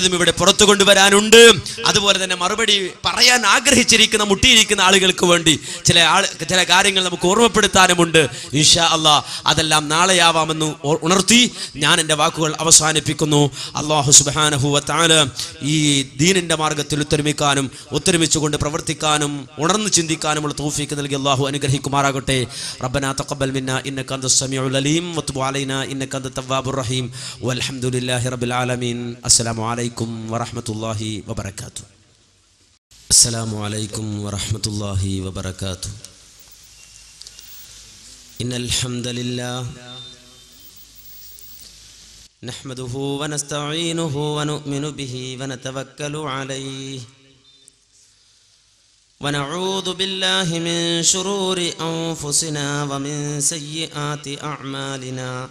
പലതും ഇവിടെ പുറത്തു കൊണ്ടുവരാനുണ്ട്. അതുപോലെ തന്നെ മറുപടി പറയാൻ ആഗ്രഹിച്ചിരിക്കുന്ന മുട്ടിയിരിക്കുന്ന ആളുകൾക്ക് വേണ്ടി ചില ആൾ ചില കാര്യങ്ങൾ നമുക്ക് ഓർമ്മപ്പെടുത്താനുമുണ്ട്. ഇൻഷാ അള്ളാ അതെല്ലാം നാളെയാവാമെന്ന് ഉണർത്തി ഞാൻ എന്റെ വാക്കുകൾ അവസാനിപ്പിക്കുന്നു. അള്ളാഹു സുബാനഹുവത്താൽ ഈ ദീനിന്റെ മാർഗത്തിൽ ഒത്തൊരുമിക്കാനും ഒത്തൊരുമിച്ചുകൊണ്ട് പ്രവർത്തിക്കാനും ഉണർന്ന് ചിന്തിക്കാനുമുള്ള തോഫീക്ക് നൽകി അള്ളാഹു അനുഗ്രഹിക്കുമാറാകട്ടെ. റബ്ബന തക്കബൽ മിന്ന ഇന്നക അന്ത സമീഉൽ അലീം വതുബ് അലൈനാ ഇന്നക അന്ത തവ്വാബുർ റഹീം. വൽഹംദുലില്ലാഹി റബ്ബിൽ ആലമീൻ. അസ്സലാമു അലൈക്കും. عليكم ورحمة الله وبركاته. السلام عليكم ورحمة الله وبركاته. إن الحمد لله نحمده ونستعينه ونؤمن به ونتوكل عليه. ونعوذ بالله من شرور أنفسنا ومن سيئات أعمالنا.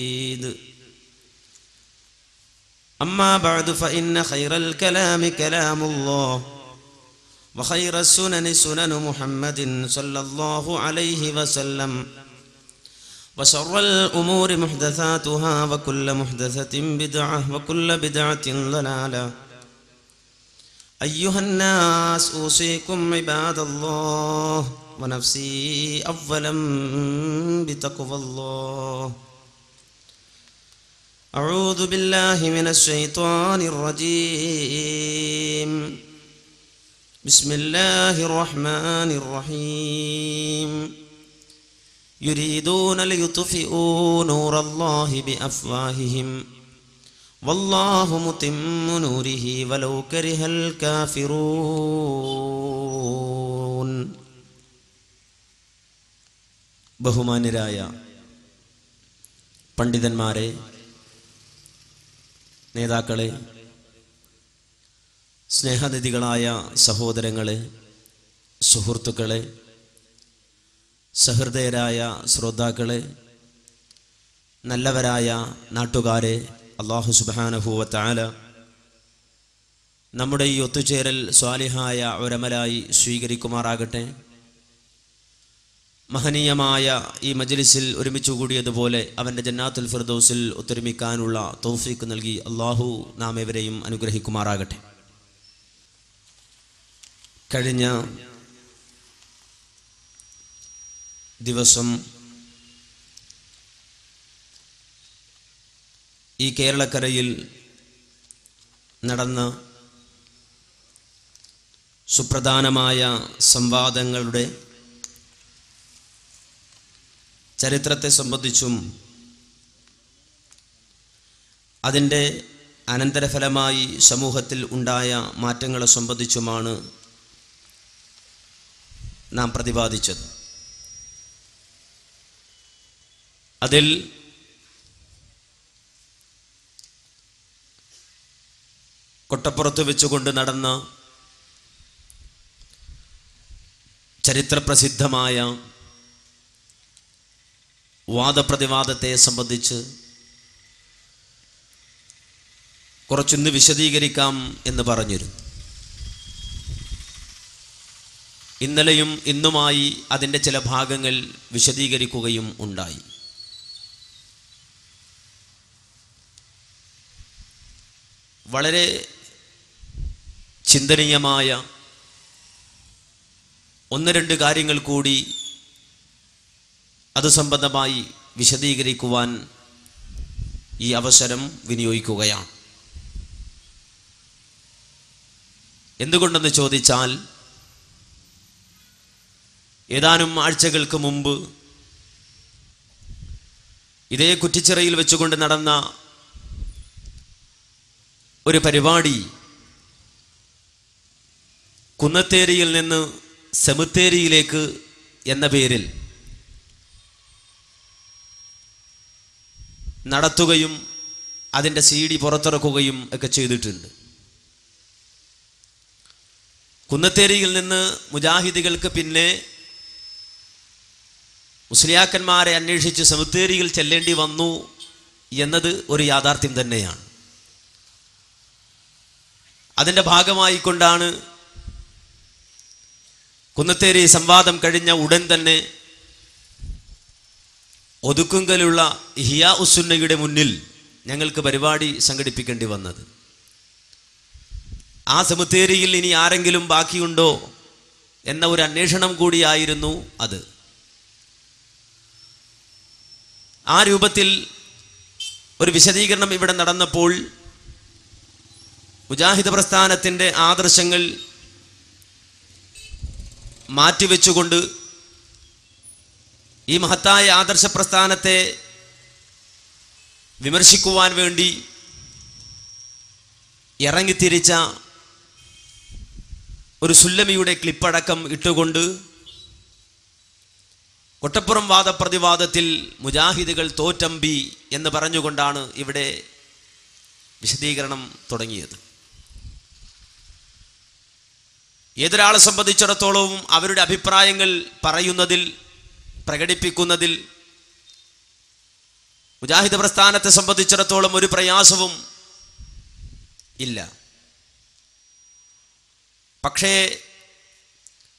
أما بعد فإن خير الكلام كلام الله وخير السنن سنن محمد صلى الله عليه وسلم وشر الأمور محدثاتها وكل محدثة بدعة وكل بدعة ضلالة أيها الناس أوصيكم عباد الله ونفسي أولا بتقوى الله أعوذ بالله من الشيطان الرجيم بسم الله الرحمن الرحيم يريدون ليطفئوا نور الله بأفواههم والله متم نوره ولو كره الكافرون ബഹുമാന്യരായ പണ്ഡിതന്മാരെ നേതാക്കളെ സ്നേഹനിധികളായ സഹോദരങ്ങളെ സുഹൃത്തുക്കളെ സഹൃദയരായ ശ്രോതാക്കളെ നല്ലവരായ നാട്ടുകാരെ അള്ളാഹു സുബാനഹൂവത്താല നമ്മുടെ ഈ ഒത്തുചേരൽ സ്വാലിഹായ ഒരമലായി സ്വീകരിക്കുമാറാകട്ടെ. മഹനീയമായ ഈ മജ്ലിസിൽ ഒരുമിച്ചു കൂടിയതുപോലെ അവന്റെ ജന്നാത്തുൽ ഫിർദൗസിൽ ഒത്തൊരുമിക്കാനുള്ള തൗഫീക്ക് നൽകി അള്ളാഹു നാം എവരെയും അനുഗ്രഹിക്കുമാറാകട്ടെ. കഴിഞ്ഞ ദിവസം ഈ കേരളക്കരയിൽ നടന്ന സുപ്രധാനമായ സംവാദങ്ങളുടെ ചരിത്രത്തെ സംബന്ധിച്ചും അതിന്റെ അനന്തരഫലമായി സമൂഹത്തിൽ ഉണ്ടായ മാറ്റങ്ങളെ സംബന്ധിച്ചുമാണ് നാം പ്രതിപാദിച്ചത്. അതിൽ കൊട്ടപ്പുറത്ത് വെച്ചുകൊണ്ട് നടന്ന ചരിത്രപ്രസിദ്ധമായ വാദപ്രതിവാദത്തെ സംബന്ധിച്ച് കുറച്ചൊന്ന് വിശദീകരിക്കാം എന്ന് പറഞ്ഞിരുന്നു. ഇന്നലെയും ഇന്നുമായി അതിന്റെ ചില ഭാഗങ്ങൾ വിശദീകരിക്കുകയും ഉണ്ടായി. വളരെ ചിന്തനീയമായ ഒന്ന് രണ്ട് കാര്യങ്ങൾ കൂടി അത് സംബന്ധമായി വിശദീകരിക്കുവാൻ ഈ അവസരം വിനിയോഗിക്കുകയാണ്. എന്തുകൊണ്ടെന്ന് ചോദിച്ചാൽ ഏതാനും ആഴ്ചകൾക്ക് മുമ്പ് ഇതേ കുറ്റിച്ചിറയിൽ വെച്ചുകൊണ്ട് നടന്ന ഒരു പരിപാടി കുന്നത്തേരിയിൽ നിന്ന് സെമിത്തേരിയിലേക്ക് എന്ന പേരിൽ നടത്തുകയും അതിന്റെ സി ഡി പുറത്തിറക്കുകയും ഒക്കെ ചെയ്തിട്ടുണ്ട്. കുന്നത്തേരിയിൽ നിന്ന് മുജാഹിദികൾക്ക് പിന്നെ മുസ്ലിയാക്കന്മാരെ അന്വേഷിച്ച് സെമിത്തേരിയിൽ ചെല്ലേണ്ടി വന്നു എന്നത് ഒരു യാഥാർത്ഥ്യം തന്നെയാണ്. അതിന്റെ ഭാഗമായിക്കൊണ്ടാണ് കുന്നത്തേരി സംവാദം കഴിഞ്ഞ ഉടൻ തന്നെ ഒതുക്കുങ്കലുള്ള ഹിയാ ഉസുന്നയുടെ മുന്നിൽ ഞങ്ങൾക്ക് പരിപാടി സംഘടിപ്പിക്കേണ്ടി വന്നത്. ആ സെമിത്തേരിയിൽ ഇനി ആരെങ്കിലും ബാക്കിയുണ്ടോ എന്ന ഒരു അന്വേഷണം കൂടിയായിരുന്നു അത്. ആ രൂപത്തിൽ ഒരു വിശദീകരണം ഇവിടെ നടന്നപ്പോൾ മുജാഹിദ് പ്രസ്ഥാനത്തിന്റെ ആദർശങ്ങൾ മാറ്റിവെച്ചുകൊണ്ട് ഈ മഹത്തായ ആദർശ പ്രസ്ഥാനത്തെ വിമർശിക്കുവാൻ വേണ്ടി ഇറങ്ങിത്തിരിച്ച ഒരു സുല്ലമിയുടെ ക്ലിപ്പടക്കം ഇട്ടുകൊണ്ട് കൊട്ടപ്പുറം വാദപ്രതിവാദത്തിൽ മുജാഹിദുകൾ തോറ്റമ്പി എന്ന് പറഞ്ഞുകൊണ്ടാണ് ഇവിടെ വിശദീകരണം തുടങ്ങിയത്. ഏതൊരാളെ സംബന്ധിച്ചിടത്തോളവും അവരുടെ അഭിപ്രായങ്ങൾ പറയുന്നതിൽ പ്രകടിപ്പിക്കുന്നതിൽ മുജാഹിദ് പ്രസ്ഥാനത്തെ സംബന്ധിച്ചിടത്തോളം ഒരു പ്രയാസവും ഇല്ല. പക്ഷേ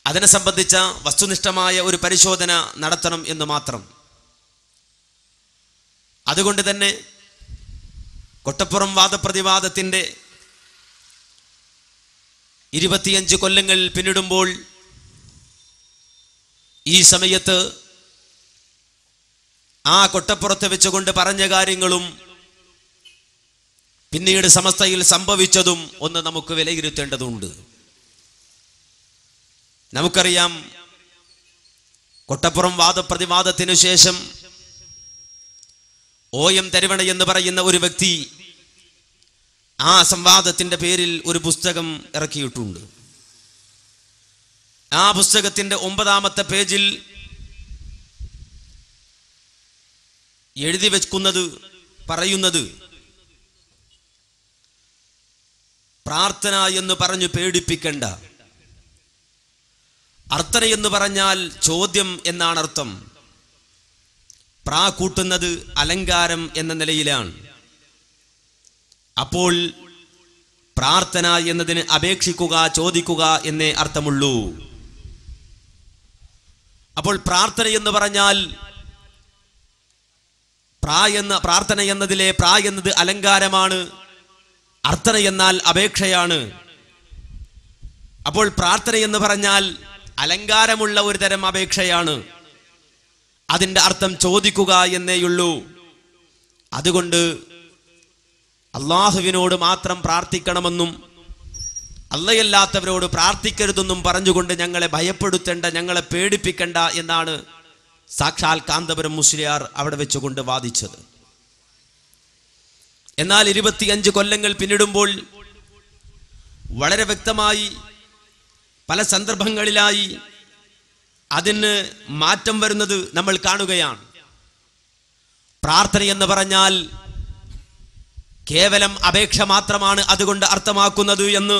അതിനെ സംബന്ധിച്ച വസ്തുനിഷ്ഠമായ ഒരു പരിശോധന നടത്തണം എന്ന് മാത്രം. അതുകൊണ്ട് തന്നെ കൊട്ടപ്പുറം വാദപ്രതിവാദത്തിന്റെ ഇരുപത്തിയഞ്ച് കൊല്ലങ്ങൾ പിന്നിടുമ്പോൾ ഈ സമയത്ത് ആ കൊട്ടപ്പുറത്ത് വെച്ചുകൊണ്ട് പറഞ്ഞ കാര്യങ്ങളും പിന്നീട് സമസ്തയിൽ സംഭവിച്ചതും ഒന്ന് നമുക്ക് വിലയിരുത്തേണ്ടതുണ്ട്. നമുക്കറിയാം കൊട്ടപ്പുറം വാദപ്രതിവാദത്തിനു ശേഷം ഒ എം തരുവണ എന്ന് പറയുന്ന ഒരു വ്യക്തി ആ സംവാദത്തിന്റെ പേരിൽ ഒരു പുസ്തകം ഇറക്കിയിട്ടുണ്ട്. ആ പുസ്തകത്തിന്റെ ഒമ്പതാമത്തെ പേജിൽ എഴുതി വെക്കുന്നത് പറയുന്നത്. പ്രാർത്ഥന എന്ന് പറഞ്ഞു പേടിപ്പിക്കണ്ട. അർത്ഥന എന്ന് പറഞ്ഞാൽ ചോദ്യം എന്നാണ് അർത്ഥം. പ്രാ കൂട്ടുന്നത് അലങ്കാരം എന്ന നിലയിലാണ്. അപ്പോൾ പ്രാർത്ഥന എന്നതിന് അപേക്ഷിക്കുക ചോദിക്കുക എന്നേ അർത്ഥമുള്ളൂ. അപ്പോൾ പ്രാർത്ഥന എന്ന് പറഞ്ഞാൽ പ്രാ എന്ന പ്രാർത്ഥന എന്നതിലെ പ്രാ എന്നത് അലങ്കാരമാണ്. അർത്ഥന എന്നാൽ അപേക്ഷയാണ്. അപ്പോൾ പ്രാർത്ഥന എന്ന് പറഞ്ഞാൽ അലങ്കാരമുള്ള ഒരു തരം അപേക്ഷയാണ്. അതിന്റെ അർത്ഥം ചോദിക്കുക എന്നേയുള്ളൂ. അതുകൊണ്ട് അള്ളാഹുവിനോട് മാത്രം പ്രാർത്ഥിക്കണമെന്നും അല്ലയല്ലാത്തവരോട് പ്രാർത്ഥിക്കരുതെന്നും പറഞ്ഞുകൊണ്ട് ഞങ്ങളെ ഭയപ്പെടുത്തേണ്ട ഞങ്ങളെ പേടിപ്പിക്കണ്ട എന്നാണ് സാക്ഷാൽ കാന്തപുരം മുസ്ലിയാർ അവിടെ വെച്ചുകൊണ്ട് വാദിച്ചത്. എന്നാൽ ഇരുപത്തിയഞ്ച് കൊല്ലങ്ങൾ പിന്നിടുമ്പോൾ വളരെ വ്യക്തമായി പല സന്ദർഭങ്ങളിലായി അതിന് മാറ്റം വരുന്നത് നമ്മൾ കാണുകയാണ്. പ്രാർത്ഥന എന്ന് പറഞ്ഞാൽ കേവലം അപേക്ഷ മാത്രമാണ് അതുകൊണ്ട് അർത്ഥമാക്കുന്നത് എന്ന്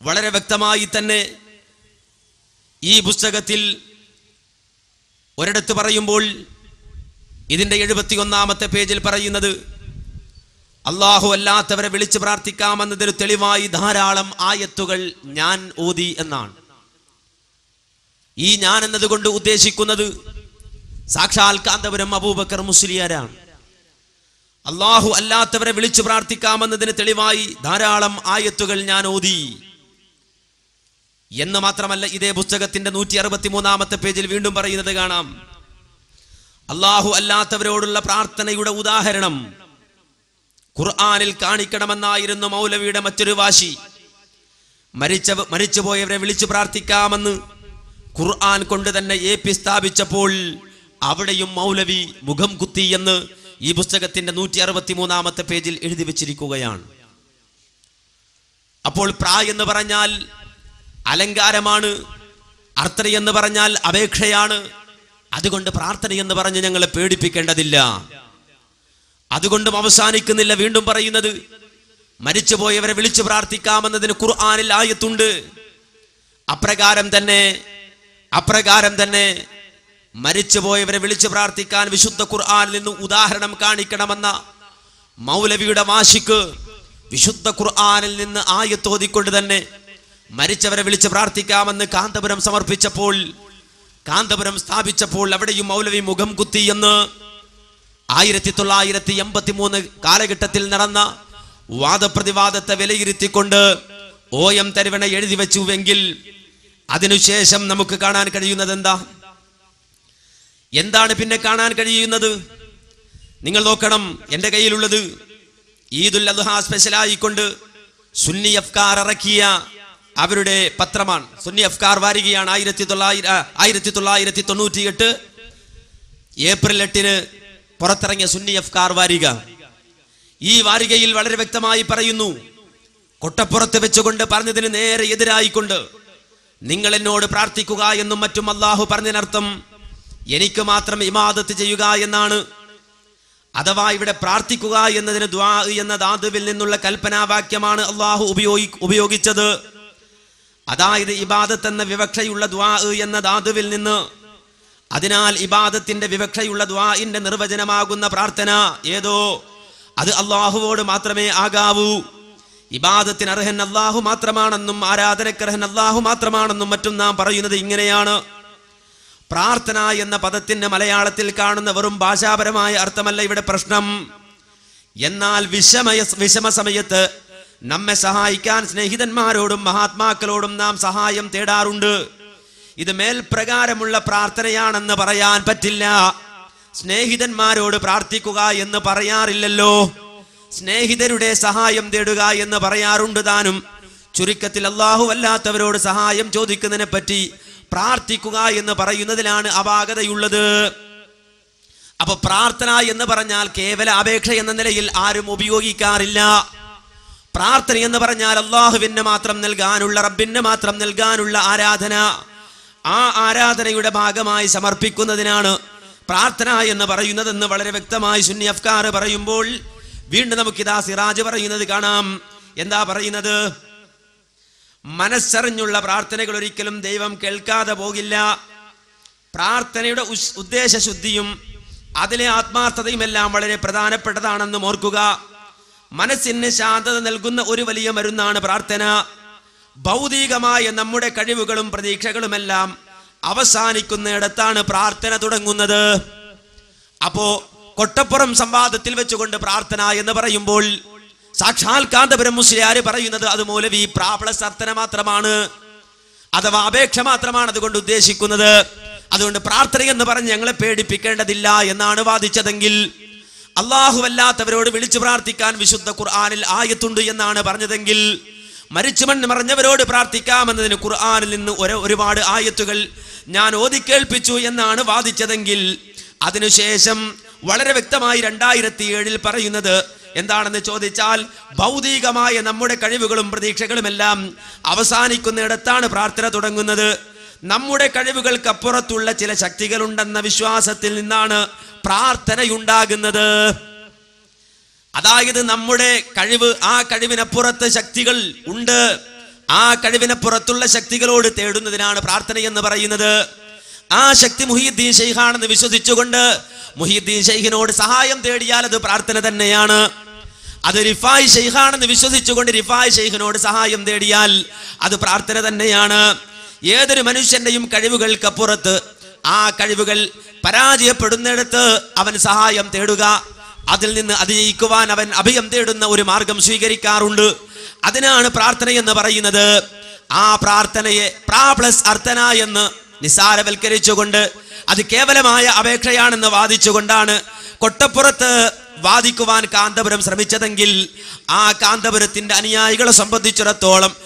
വളരെ വ്യക്തമായി തന്നെ ഈ പുസ്തകത്തിൽ ഒരിടത്ത് പറയുമ്പോൾ ഇതിന്റെ എഴുപത്തിയൊന്നാമത്തെ പേജിൽ പറയുന്നത് അള്ളാഹു അല്ലാത്തവരെ വിളിച്ച് പ്രാർത്ഥിക്കാമെന്നതിന് തെളിവായി ധാരാളം ആയത്തുകൾ ഞാൻ ഓതി എന്നാണ്. ഈ ഞാൻ എന്നതുകൊണ്ട് ഉദ്ദേശിക്കുന്നത് സാക്ഷാൽ കാന്തപുരം അബൂബക്കർ മുസ്ലിയാരാണ്. അള്ളാഹു അല്ലാത്തവരെ വിളിച്ചു പ്രാർത്ഥിക്കാമെന്നതിന് തെളിവായി ധാരാളം ആയത്തുകൾ ഞാൻ ഓതി. എന്ന് മാത്രമല്ല ഇതേ പുസ്തകത്തിന്റെ നൂറ്റി അറുപത്തി മൂന്നാമത്തെ പേജിൽ വീണ്ടും പറയുന്നത് കാണാം. അള്ളാഹു അല്ലാത്തവരോടുള്ള പ്രാർത്ഥനയുടെ ഉദാഹരണം. ഖുർആാനിൽ കാണിക്കണമെന്നായിരുന്നു മൗലവിയുടെ മറ്റൊരു വാശി. മരിച്ച മരിച്ചുപോയവരെ വിളിച്ചു പ്രാർത്ഥിക്കാമെന്ന് ഖുർആൻ കൊണ്ട് തന്നെ എ പി സ്ഥാപിച്ചപ്പോൾ അവിടെയും മൗലവി മുഖം കുത്തി എന്ന് ഈ പുസ്തകത്തിന്റെ നൂറ്റി അറുപത്തി മൂന്നാമത്തെ പേജിൽ എഴുതി വെച്ചിരിക്കുകയാണ്. അപ്പോൾ പ്രായ എന്ന് പറഞ്ഞാൽ അലങ്കാരമാണ്. അർത്ഥന എന്ന് പറഞ്ഞാൽ അപേക്ഷയാണ്. അതുകൊണ്ട് പ്രാർത്ഥന എന്ന് പറഞ്ഞ് ഞങ്ങളെ പേടിപ്പിക്കേണ്ടതില്ല. അതുകൊണ്ടും അവസാനിക്കുന്നില്ല വീണ്ടും പറയുന്നത്. മരിച്ചുപോയവരെ വിളിച്ചു പ്രാർത്ഥിക്കാമെന്നതിന് ഖുർആാനിൽ ആയത്തുണ്ട്. അപ്രകാരം തന്നെ അപ്രകാരം തന്നെ മരിച്ചുപോയവരെ വിളിച്ചു പ്രാർത്ഥിക്കാൻ വിശുദ്ധ ഖുർആനിൽ നിന്ന് ഉദാഹരണം കാണിക്കണമെന്ന മൗലവിയുടെ വാശിക്ക് വിശുദ്ധ ഖുർആാനിൽ നിന്ന് ആയത്തോതിക്കൊണ്ട് തന്നെ മരിച്ചവരെ വിളിച്ച് പ്രാർത്ഥിക്കാമെന്ന് കാന്തപുരം സമർപ്പിച്ചപ്പോൾ കാന്തപുരം സ്ഥാപിച്ചപ്പോൾ അവിടെയും മൗലവി മുഖം കുത്തി എന്ന് ആയിരത്തി തൊള്ളായിരത്തി എൺപത്തി മൂന്ന് കാലഘട്ടത്തിൽ നടന്ന വാദപ്രതിവാദത്തെ വിലയിരുത്തിക്കൊണ്ട് ഒ എം തരുവണ എഴുതി വെച്ചുവെങ്കിൽ അതിനുശേഷം നമുക്ക് കാണാൻ കഴിയുന്നത് എന്താ എന്താണ് പിന്നെ കാണാൻ കഴിയുന്നത്? നിങ്ങൾ നോക്കണം എന്റെ കയ്യിലുള്ളത് ഈദുൽ അദ്ഹ സ്പെഷ്യലായിക്കൊണ്ട് സുന്നി അഫ്കാർ ഇറക്കിയ അവരുടെ പത്രമാണ്. സുന്നി അഫ്കാർ വാരികയാണ് ആയിരത്തി തൊള്ളായിര ആയിരത്തി തൊള്ളായിരത്തി തൊണ്ണൂറ്റി എട്ട് ഏപ്രിൽ എട്ടിന് പുറത്തിറങ്ങിയ സുന്നി അഫ്കാർ വാരിക. ഈ വാരികയിൽ വളരെ വ്യക്തമായി പറയുന്നു കൊട്ടപ്പുറത്ത് വെച്ചുകൊണ്ട് പറഞ്ഞതിന് നേരെ എതിരായിക്കൊണ്ട് നിങ്ങൾ എന്നോട് പ്രാർത്ഥിക്കുക എന്നും മറ്റും അള്ളാഹു പറഞ്ഞതിനർത്ഥം എനിക്ക് മാത്രം ഇമാദത്ത് ചെയ്യുക എന്നാണ്. അഥവാ ഇവിടെ പ്രാർത്ഥിക്കുക എന്നതിന് ദ്വാ എന്ന ധാതുവിൽ നിന്നുള്ള കൽപ്പനാവാക്യമാണ് അള്ളാഹു ഉപയോഗി ഉപയോഗിച്ചത്. അതായത് ഇബാദത്ത് എന്ന വിവക്ഷയുള്ള ദ്വാ എന്ന ധാതുവിൽ നിന്ന് അതിനാൽ ഇബാദത്തിന്റെ വിവക്ഷയുള്ള ദ്വാഇന്റെ നിർവചനമാകുന്ന പ്രാർത്ഥന ഏതോ? അത് അള്ളാഹുവോട് മാത്രമേ ആകാവൂ. ഇബാദത്തിന് അർഹൻ അള്ളാഹു മാത്രമാണെന്നും ആരാധനക്കർഹൻ അള്ളാഹു മാത്രമാണെന്നും മറ്റും നാം പറയുന്നത് ഇങ്ങനെയാണ്. പ്രാർത്ഥന എന്ന പദത്തിന്റെ മലയാളത്തിൽ കാണുന്ന വെറും ഭാഷാപരമായ അർത്ഥമല്ല ഇവിടെ പ്രശ്നം. എന്നാൽ വിഷമയ വിഷമ സമയത്ത് നമ്മെ സഹായിക്കാൻ സ്നേഹിതന്മാരോടും മഹാത്മാക്കളോടും നാം സഹായം തേടാറുണ്ട്. ഇത് മേൽപ്രകാരമുള്ള പ്രാർത്ഥനയാണെന്ന് പറയാൻ പറ്റില്ല. സ്നേഹിതന്മാരോട് പ്രാർത്ഥിക്കുക എന്ന് പറയാറില്ലല്ലോ. സ്നേഹിതരുടെ സഹായം തേടുക എന്ന് പറയാറുണ്ട് താനും. ചുരുക്കത്തിൽ അള്ളാഹു അല്ലാത്തവരോട് സഹായം ചോദിക്കുന്നതിനെ പറ്റി പ്രാർത്ഥിക്കുക എന്ന് പറയുന്നതിലാണ് അപാകതയുള്ളത്. അപ്പൊ പ്രാർത്ഥന എന്ന് പറഞ്ഞാൽ കേവല അപേക്ഷ എന്ന നിലയിൽ ആരും ഉപയോഗിക്കാറില്ല. പ്രാർത്ഥന എന്ന് പറഞ്ഞാൽ അള്ളാഹുവിന് മാത്രം നൽകാനുള്ള റബ്ബിന് മാത്രം നൽകാനുള്ള ആരാധന. ആ ആരാധനയുടെ ഭാഗമായി സമർപ്പിക്കുന്നതിനാണ് പ്രാർത്ഥന എന്ന് പറയുന്നതെന്ന് വളരെ വ്യക്തമായി സുന്നി അഫ്കാർ പറയുമ്പോൾ വീണ്ടും നമുക്കിതാ സിറാജ് പറയുന്നത് കാണാം. എന്താ പറയുന്നത്? മനസ്സറിഞ്ഞുള്ള പ്രാർത്ഥനകൾ ഒരിക്കലും ദൈവം കേൾക്കാതെ പോകില്ല. പ്രാർത്ഥനയുടെ ഉദ്ദേശശുദ്ധിയും അതിലെ ആത്മാർത്ഥതയും എല്ലാം വളരെ പ്രധാനപ്പെട്ടതാണെന്ന് ഓർക്കുക. മനസ്സിന് ശാന്തത നൽകുന്ന ഒരു വലിയ മരുന്നാണ് പ്രാർത്ഥന. ഭൗതികമായ നമ്മുടെ കഴിവുകളും പ്രതീക്ഷകളുമെല്ലാം അവസാനിക്കുന്നിടത്താണ് പ്രാർത്ഥന തുടങ്ങുന്നത്. അപ്പോ കൊട്ടപ്പുറം സംവാദത്തിൽ വെച്ചുകൊണ്ട് പ്രാർത്ഥന എന്ന് പറയുമ്പോൾ സാക്ഷാൽ കാന്തപുരം മുസ്ലിയാര് പറയുന്നത് അത് ഈ പ്രാപള സർത്തന മാത്രമാണ്. അഥവാ അപേക്ഷ മാത്രമാണ് അതുകൊണ്ട് ഉദ്ദേശിക്കുന്നത്. അതുകൊണ്ട് പ്രാർത്ഥന എന്ന് പറഞ്ഞ് ഞങ്ങളെ പേടിപ്പിക്കേണ്ടതില്ല എന്നാണ് വാദിച്ചതെങ്കിൽ അല്ലാഹുവല്ലാത്തവരോട് വിളിച്ചു പ്രാർത്ഥിക്കാൻ വിശുദ്ധ ഖുർആാനിൽ ആയത്തുണ്ട് എന്നാണ് പറഞ്ഞതെങ്കിൽ മരിച്ചു മണ്ണ് മറഞ്ഞവരോട് പ്രാർത്ഥിക്കാമെന്നതിന് ഖുർആാനിൽ നിന്ന് ഒരു ഒരുപാട് ആയത്തുകൾ ഞാൻ ഓതിക്കേൾപ്പിച്ചു എന്നാണ് വാദിച്ചതെങ്കിൽ അതിനുശേഷം വളരെ വ്യക്തമായി രണ്ടായിരത്തി ഏഴിൽ പറയുന്നത് എന്താണെന്ന് ചോദിച്ചാൽ ഭൗതികമായ നമ്മുടെ കഴിവുകളും പ്രതീക്ഷകളുമെല്ലാം അവസാനിക്കുന്നിടത്താണ് പ്രാർത്ഥന തുടങ്ങുന്നത്. നമ്മുടെ കഴിവുകൾക്കപ്പുറത്തുള്ള ചില ശക്തികളുണ്ടെന്ന വിശ്വാസത്തിൽ നിന്നാണ് പ്രാർത്ഥനയുണ്ടാകുന്നത്. അതായത് നമ്മുടെ കഴിവ് ആ കഴിവിനപ്പുറത്ത് ശക്തികൾ ഉണ്ട്. ആ കഴിവിനപ്പുറത്തുള്ള ശക്തികളോട് തേടുന്നതിനാണ് പ്രാർത്ഥന എന്ന് പറയുന്നത്. ആ ശക്തി മുഹിയുദ്ദീൻ ഷെയ്ഖാണെന്ന് വിശ്വസിച്ചുകൊണ്ട് മുഹിയുദ്ദീൻ ഷെയ്ഖിനോട് സഹായം തേടിയാൽ അത് പ്രാർത്ഥന തന്നെയാണ്. അത് റിഫായ് ഷെയ്ഖാണെന്ന് വിശ്വസിച്ചുകൊണ്ട് റിഫായ് ഷെയ്ഖിനോട് സഹായം തേടിയാൽ അത് പ്രാർത്ഥന തന്നെയാണ്. ഏതൊരു മനുഷ്യന്റെയും കഴിവുകൾക്കപ്പുറത്ത് ആ കഴിവുകൾ പരാജയപ്പെടുന്നിടത്ത് അവൻ സഹായം തേടുക. അതിൽ നിന്ന് അതിജയിക്കുവാൻ അവൻ അഭയം തേടുന്ന ഒരു മാർഗം സ്വീകരിക്കാറുണ്ട്. അതിനാണ് പ്രാർത്ഥന എന്ന് പറയുന്നത്. ആ പ്രാർത്ഥനയെ പ്രാ പ്ലസ് അർത്ഥന എന്ന് നിസ്സാരവൽക്കരിച്ചുകൊണ്ട് അത് കേവലമായ അപേക്ഷയാണെന്ന് വാദിച്ചുകൊണ്ടാണ് കൊട്ടപ്പുറത്ത് വാദിക്കുവാൻ കാന്തപുരം ശ്രമിച്ചതെങ്കിൽ ആ കാന്തപുരത്തിന്റെ അനുയായികളെ സംബന്ധിച്ചിടത്തോളം